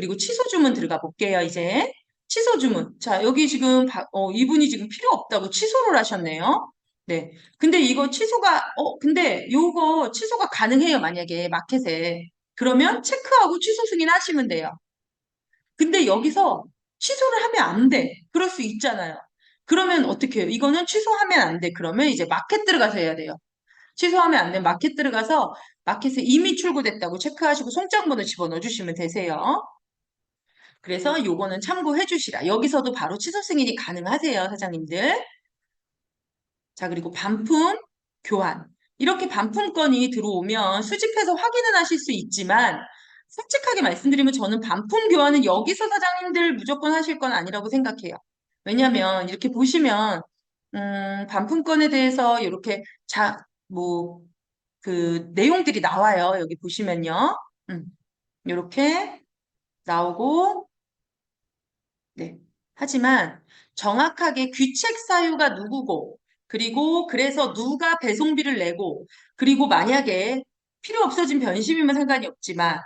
그리고 취소 주문 들어가 볼게요, 이제. 취소 주문. 자, 여기 지금 바- 어, 이분이 지금 필요 없다고 취소를 하셨네요. 네. 근데 이거 취소가 어, 근데 요거 취소가 가능해요, 만약에 마켓에. 그러면 체크하고 취소 승인하시면 돼요. 근데 여기서 취소를 하면 안 돼. 그럴 수 있잖아요. 그러면 어떻게 해요? 이거는 취소하면 안 돼. 그러면 이제 마켓 들어가서 해야 돼요. 취소하면 안 돼. 마켓 들어가서 마켓에 이미 출고됐다고 체크하시고 송장번호 집어넣어 주시면 되세요. 그래서 요거는 참고해 주시라. 여기서도 바로 취소 승인이 가능하세요, 사장님들. 자, 그리고 반품 교환. 이렇게 반품건이 들어오면 수집해서 확인은 하실 수 있지만 솔직하게 말씀드리면 저는 반품 교환은 여기서 사장님들 무조건 하실 건 아니라고 생각해요. 왜냐면 이렇게 보시면 음, 반품건에 대해서 이렇게 자, 뭐, 그 내용들이 나와요. 여기 보시면요. 음, 이렇게 나오고 네. 하지만 정확하게 귀책 사유가 누구고, 그리고 그래서 누가 배송비를 내고, 그리고 만약에 필요 없어진 변심이면 상관이 없지만,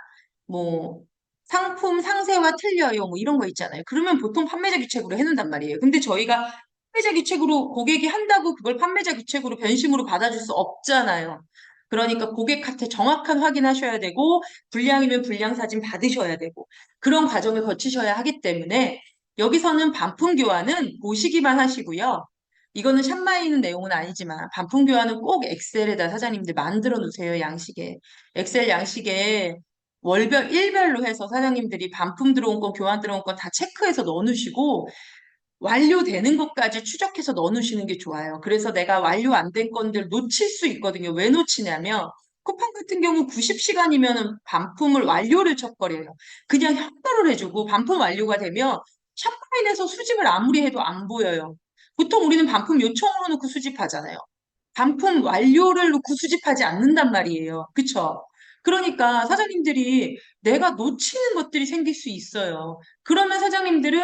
뭐, 상품 상세와 틀려요. 뭐 이런 거 있잖아요. 그러면 보통 판매자 귀책으로 해놓는단 말이에요. 근데 저희가 판매자 귀책으로 고객이 한다고 그걸 판매자 귀책으로 변심으로 받아줄 수 없잖아요. 그러니까 고객한테 정확한 확인하셔야 되고, 불량이면 불량 사진 받으셔야 되고, 그런 과정을 거치셔야 하기 때문에 여기서는 반품 교환은 보시기만 하시고요. 이거는 샵마이는 내용은 아니지만 반품 교환은 꼭 엑셀에다 사장님들 만들어 놓으세요. 양식에. 엑셀 양식에 월별, 일별로 해서 사장님들이 반품 들어온 건, 교환 들어온 건 다 체크해서 넣어 놓으시고 완료되는 것까지 추적해서 넣어 놓으시는 게 좋아요. 그래서 내가 완료 안 된 건들 놓칠 수 있거든요. 왜 놓치냐면 쿠팡 같은 경우 90시간이면 반품을 완료를 척거려요. 그냥 협조를 해주고 반품 완료가 되면 샵라인에서 수집을 아무리 해도 안 보여요. 보통 우리는 반품 요청으로 놓고 수집하잖아요. 반품 완료를 놓고 수집하지 않는단 말이에요. 그쵸? 그러니까 사장님들이 내가 놓치는 것들이 생길 수 있어요. 그러면 사장님들은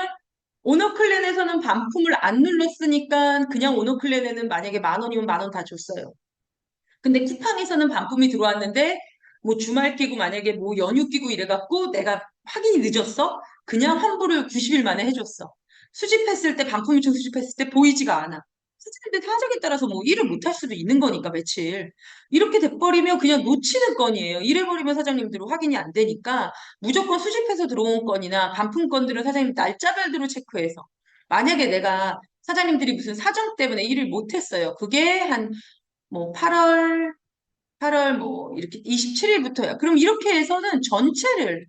오너클랜에서는 반품을 안 눌렀으니까 그냥 오너클랜에는 만약에 만 원이면 만 원 다 줬어요. 근데 쿠팡에서는 반품이 들어왔는데 뭐 주말 끼고 만약에 뭐 연휴 끼고 이래갖고 내가 확인이 늦었어? 그냥 환불을 90일 만에 해줬어. 수집했을 때 반품 요청 수집했을 때 보이지가 않아. 사장님들 사정에 따라서 뭐 일을 못 할 수도 있는 거니까 며칠. 이렇게 돼버리면 그냥 놓치는 건이에요. 이래버리면 사장님들은 확인이 안 되니까 무조건 수집해서 들어온 건이나 반품 건들은 사장님 날짜별대로 체크해서 만약에 내가 사장님들이 무슨 사정 때문에 일을 못 했어요. 그게 한 뭐 8월 8월 뭐 이렇게 27일부터야. 그럼 이렇게 해서는 전체를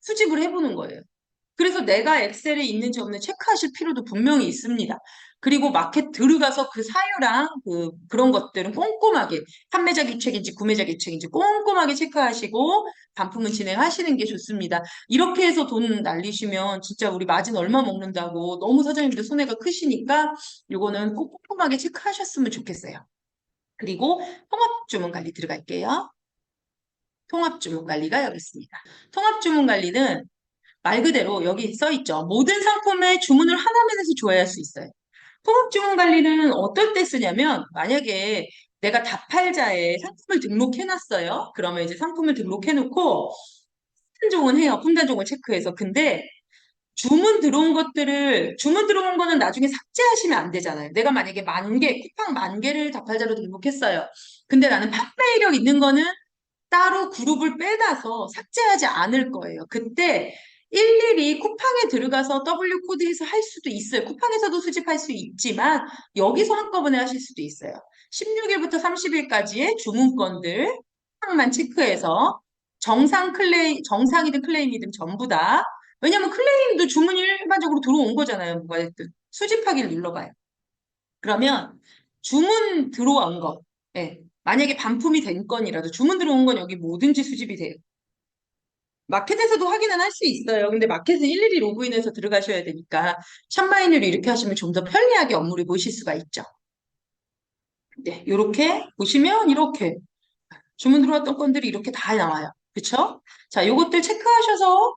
수집을 해보는 거예요. 그래서 내가 엑셀에 있는지 없는지 체크하실 필요도 분명히 있습니다. 그리고 마켓 들어가서 그 사유랑 그, 그런 것들은 꼼꼼하게 판매자 기책인지 구매자 기책인지 꼼꼼하게 체크하시고 반품은 진행하시는 게 좋습니다. 이렇게 해서 돈 날리시면 진짜 우리 마진 얼마 먹는다고 너무 사장님들 손해가 크시니까 이거는 꼭 꼼꼼하게 체크하셨으면 좋겠어요. 그리고 통합 주문 관리 들어갈게요. 통합 주문 관리가 여기 있습니다. 통합 주문 관리는 말 그대로 여기 써 있죠. 모든 상품의 주문을 하나면에서 조회할 수 있어요. 통합주문 관리는 어떨 때 쓰냐면 만약에 내가 다팔자에 상품을 등록해놨어요. 그러면 이제 상품을 등록해놓고 품단종은 해요. 품단종을 체크해서. 근데 주문 들어온 것들을 주문 들어온 거는 나중에 삭제하시면 안 되잖아요. 내가 만약에 만 개, 쿠팡 만 개를 다팔자로 등록했어요. 근데 나는 판매 이력 있는 거는 따로 그룹을 빼놔서 삭제하지 않을 거예요. 그때 일일이 쿠팡에 들어가서 W 코드에서 할 수도 있어요. 쿠팡에서도 수집할 수 있지만 여기서 한꺼번에 하실 수도 있어요. 16일부터 30일까지의 주문건들 쿠팡만 체크해서 정상 클레임, 정상이든 클레임이든 전부 다 왜냐면 클레임도 주문이 일반적으로 들어온 거잖아요. 뭐가 됐든. 수집하기를 눌러봐요. 그러면 주문 들어온 것, 예. 만약에 반품이 된 건이라도 주문 들어온 건 여기 뭐든지 수집이 돼요. 마켓에서도 확인은 할 수 있어요. 근데 마켓은 일일이 로그인해서 들어가셔야 되니까 샵마이너를 이렇게 하시면 좀 더 편리하게 업무를 보실 수가 있죠. 네, 이렇게 보시면 이렇게 주문 들어왔던 건들이 이렇게 다 나와요. 그쵸? 자, 요것들 체크하셔서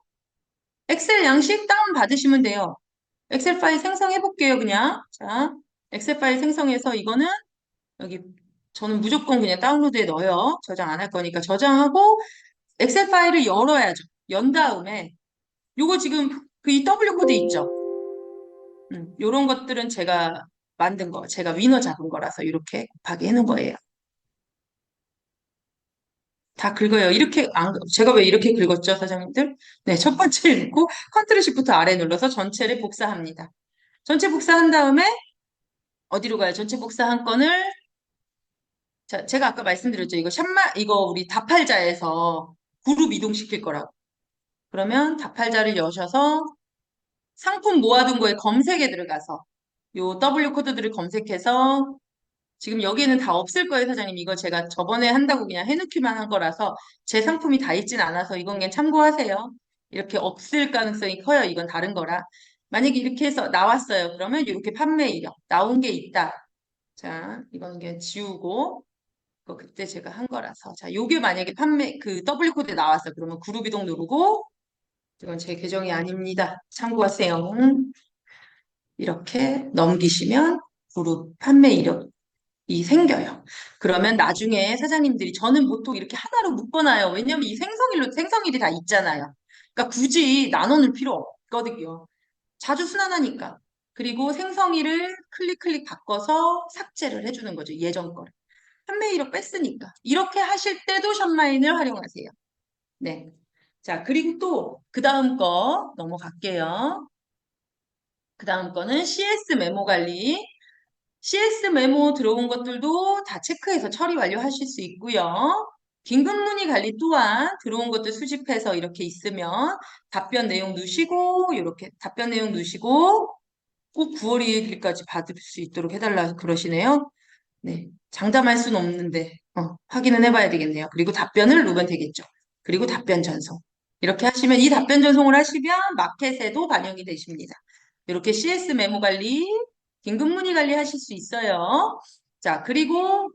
엑셀 양식 다운 받으시면 돼요. 엑셀 파일 생성해 볼게요, 그냥. 자, 엑셀 파일 생성해서 이거는 여기 저는 무조건 그냥 다운로드에 넣어요. 저장 안 할 거니까 저장하고 엑셀 파일을 열어야죠. 연 다음에 요거 지금 그 이 W 코드 있죠? 음, 요런 것들은 제가 만든 거, 제가 위너 잡은 거라서 이렇게 곱하기 해놓은 거예요. 다 긁어요. 이렇게 안, 제가 왜 이렇게 긁었죠, 사장님들? 네, 첫 번째 읽고 컨트롤 시프트 아래 눌러서 전체를 복사합니다. 전체 복사한 다음에 어디로 가요? 전체 복사한 건을 자, 제가 아까 말씀드렸죠. 이거 샵마 이거 우리 다팔자에서 그룹 이동시킬 거라고. 그러면 다팔자를 여셔서 상품 모아둔 거에 검색에 들어가서 요 W 코드들을 검색해서 지금 여기에는 다 없을 거예요, 사장님. 이거 제가 저번에 한다고 그냥 해놓기만 한 거라서 제 상품이 다 있진 않아서 이건 그냥 참고하세요. 이렇게 없을 가능성이 커요. 이건 다른 거라. 만약에 이렇게 해서 나왔어요. 그러면 이렇게 판매 이력 나온 게 있다. 자, 이건 그냥 지우고 그거 그때 제가 한 거라서. 자, 요게 만약에 판매 그 W 코드에 나왔어요. 그러면 그룹 이동 누르고 이건 제 계정이 아닙니다. 참고하세요. 이렇게 넘기시면 그룹 판매 이력 이 생겨요. 그러면 나중에 사장님들이 저는 보통 이렇게 하나로 묶어놔요. 왜냐면 이 생성일로 생성일이 다 있잖아요. 그러니까 굳이 나눠놓을 필요 없거든요. 자주 순환하니까. 그리고 생성일을 클릭 클릭 바꿔서 삭제를 해주는 거죠. 예전 거를. 판매 이력 뺐으니까. 이렇게 하실 때도 샵라인을 활용하세요. 네. 자, 그리고 또 그 다음 거 넘어갈게요. 그 다음 거는 CS 메모 관리. CS 메모 들어온 것들도 다 체크해서 처리 완료하실 수 있고요. 긴급 문의 관리 또한 들어온 것들 수집해서 이렇게 있으면 답변 내용 넣으시고 이렇게 답변 내용 넣으시고 꼭 9월 2일까지 받을 수 있도록 해달라 그러시네요. 네, 장담할 수는 없는데 어, 확인은 해봐야 되겠네요. 그리고 답변을 누르면 되겠죠. 그리고 답변 전송. 이렇게 하시면 이 답변 전송을 하시면 마켓에도 반영이 되십니다. 이렇게 CS 메모 관리, 긴급 문의 관리 하실 수 있어요. 자, 그리고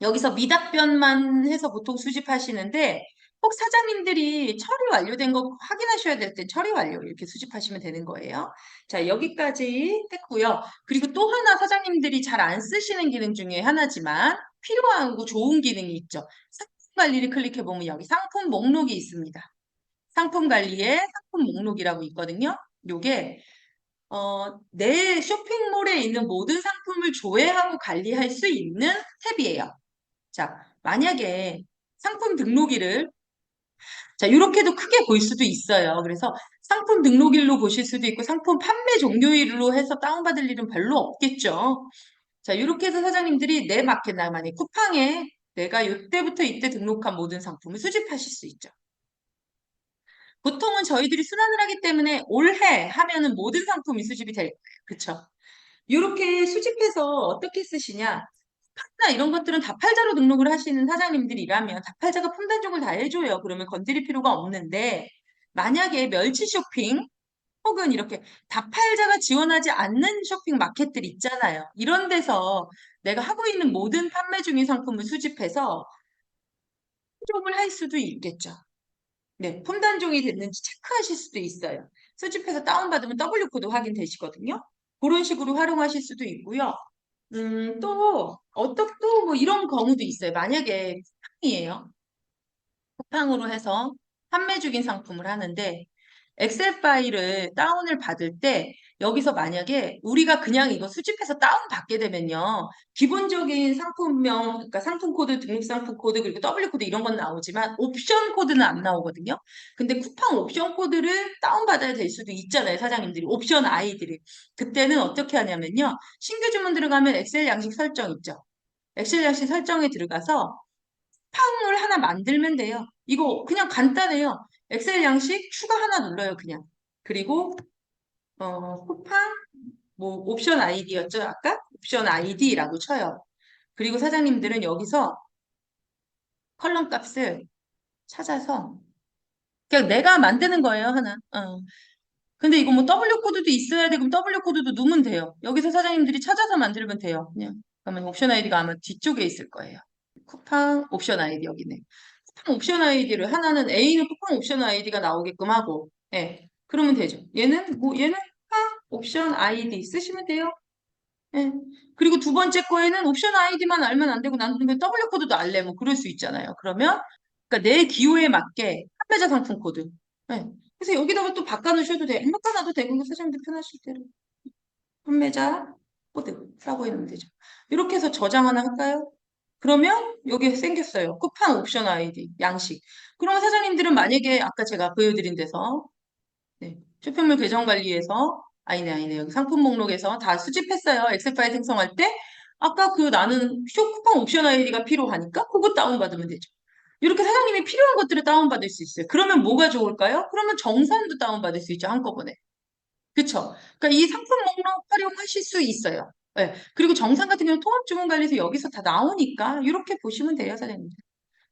여기서 미답변만 해서 보통 수집하시는데 꼭 사장님들이 처리 완료된 거 확인하셔야 될 때 처리 완료 이렇게 수집하시면 되는 거예요. 자, 여기까지 했고요. 그리고 또 하나 사장님들이 잘 안 쓰시는 기능 중에 하나지만 필요하고 좋은 기능이 있죠. 상품 관리를 클릭해 보면 여기 상품 목록이 있습니다. 상품 관리에 상품 목록이라고 있거든요. 요게 어, 내 쇼핑몰에 있는 모든 상품을 조회하고 관리할 수 있는 탭이에요. 자, 만약에 상품 등록일을 자, 이렇게도 크게 볼 수도 있어요. 그래서 상품 등록일로 보실 수도 있고 상품 판매 종료일로 해서 다운받을 일은 별로 없겠죠. 자, 이렇게 해서 사장님들이 내 마켓 나만의 쿠팡에 내가 이때부터 이때 등록한 모든 상품을 수집하실 수 있죠. 보통은 저희들이 순환을 하기 때문에 올해 하면은 모든 상품이 수집이 될 거예요. 그쵸? 이렇게 수집해서 어떻게 쓰시냐? 팝나 이런 것들은 다팔자로 등록을 하시는 사장님들이라면 다팔자가 품단종을 다 해줘요. 그러면 건드릴 필요가 없는데 만약에 멸치 쇼핑 혹은 이렇게 다팔자가 지원하지 않는 쇼핑 마켓들 있잖아요. 이런 데서 내가 하고 있는 모든 판매 중인 상품을 수집해서 품종을 할 수도 있겠죠. 네, 품단종이 됐는지 체크하실 수도 있어요. 수집해서 다운받으면 W코드 확인되시거든요. 그런 식으로 활용하실 수도 있고요. 음, 또, 어떻게, 또 뭐 이런 경우도 있어요. 만약에 쿠팡이에요. 쿠팡으로 해서 판매 중인 상품을 하는데, 엑셀 파일을 다운을 받을 때, 여기서 만약에 우리가 그냥 이거 수집해서 다운 받게 되면요. 기본적인 상품명, 그러니까 상품 코드, 등록 상품 코드, 그리고 W 코드 이런 건 나오지만, 옵션 코드는 안 나오거든요. 근데 쿠팡 옵션 코드를 다운받아야 될 수도 있잖아요. 사장님들이. 옵션 아이들이. 그때는 어떻게 하냐면요. 신규 주문 들어가면 엑셀 양식 설정 있죠. 엑셀 양식 설정에 들어가서 팡을 하나 만들면 돼요. 이거 그냥 간단해요. 엑셀 양식 추가 하나 눌러요, 그냥. 그리고 어, 쿠팡 뭐 옵션 아이디였죠, 아까? 옵션 아이디라고 쳐요. 그리고 사장님들은 여기서 컬럼 값을 찾아서 그냥 내가 만드는 거예요, 하나. 어. 근데 이거 뭐 W 코드도 있어야 되고 W 코드도 넣으면 돼요. 여기서 사장님들이 찾아서 만들면 돼요. 그냥. 그러면 옵션 아이디가 아마 뒤쪽에 있을 거예요. 쿠팡 옵션 아이디 여기네. 쿠팡 옵션 아이디를 하나는 A는 쿠팡 옵션 아이디가 나오게끔 하고, 예, 그러면 되죠. 얘는 뭐 얘는 쿠팡 옵션 아이디 쓰시면 돼요. 예. 그리고 두 번째 거에는 옵션 아이디만 알면 안 되고 나는 W 코드도 알래 뭐 그럴 수 있잖아요. 그러면 그러니까 내 기호에 맞게 판매자 상품 코드. 예. 그래서 여기다가 또 바꿔놓으셔도 돼. 안 바꿔놔도 되고 사장님들 편하실 대로. 판매자 코드라고 해놓으면 되죠. 이렇게 해서 저장 하나 할까요? 그러면 여기 생겼어요. 쿠팡 옵션 아이디 양식. 그러면 사장님들은 만약에 아까 제가 보여드린 데서 네, 쇼핑몰 계정 관리에서 아니네 아니네 여기 상품 목록에서 다 수집했어요. 엑셀 파일 생성할 때 아까 그 나는 쇼 쿠팡 옵션 아이디가 필요하니까 그거 다운받으면 되죠. 이렇게 사장님이 필요한 것들을 다운받을 수 있어요. 그러면 뭐가 좋을까요? 그러면 정산도 다운받을 수 있죠. 한꺼번에. 그쵸? 그러니까 이 상품 목록 활용하실 수 있어요. 네. 그리고 정산 같은 경우는 통합주문관리에서 여기서 다 나오니까 이렇게 보시면 돼요, 사장님들.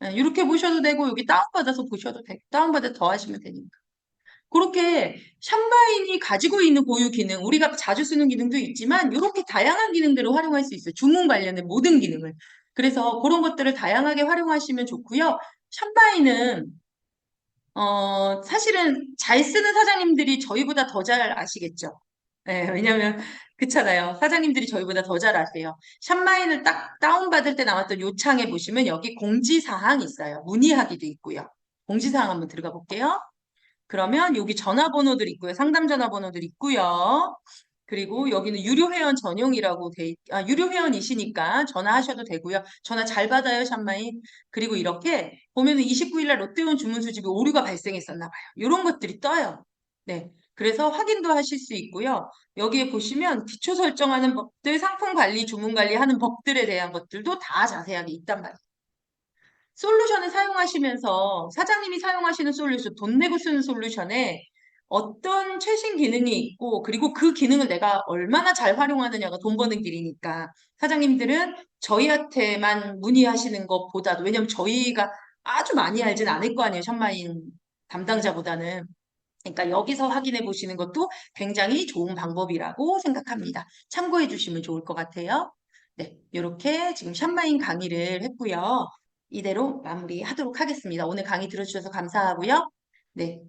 네, 이렇게 보셔도 되고 여기 다운받아서 보셔도 되고 다운받아 더 하시면 되니까. 그렇게 샵마인이 가지고 있는 고유 기능, 우리가 자주 쓰는 기능도 있지만 이렇게 다양한 기능들을 활용할 수 있어요. 주문 관련된 모든 기능을. 그래서 그런 것들을 다양하게 활용하시면 좋고요. 샵마인은 어, 사실은 잘 쓰는 사장님들이 저희보다 더 잘 아시겠죠. 네, 왜냐면 그렇잖아요. 사장님들이 저희보다 더 잘 아세요. 샵마인을 딱 다운받을 때 나왔던 요창에 보시면 여기 공지사항 있어요. 문의하기도 있고요. 공지사항 한번 들어가 볼게요. 그러면 여기 전화번호들 있고요. 상담 전화번호들 있고요. 그리고 여기는 유료 회원 전용이라고 돼, 있, 아, 유료 회원이시니까 전화하셔도 되고요. 전화 잘 받아요, 샵마인. 그리고 이렇게 보면은 29일 날 롯데온 주문 수집에 오류가 발생했었나 봐요. 이런 것들이 떠요. 네. 그래서 확인도 하실 수 있고요. 여기에 보시면 기초 설정하는 법들, 상품 관리, 주문 관리 하는 법들에 대한 것들도 다 자세하게 있단 말이에요. 솔루션을 사용하시면서 사장님이 사용하시는 솔루션, 돈 내고 쓰는 솔루션에 어떤 최신 기능이 있고 그리고 그 기능을 내가 얼마나 잘 활용하느냐가 돈 버는 길이니까 사장님들은 저희한테만 문의하시는 것보다도 왜냐면 저희가 아주 많이 알진 않을 거 아니에요. 샵마인 담당자보다는. 그러니까 여기서 확인해 보시는 것도 굉장히 좋은 방법이라고 생각합니다. 참고해 주시면 좋을 것 같아요. 네, 이렇게 지금 샵마인 강의를 했고요. 이대로 마무리하도록 하겠습니다. 오늘 강의 들어주셔서 감사하고요. 네,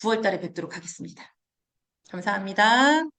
9월 달에 뵙도록 하겠습니다. 감사합니다.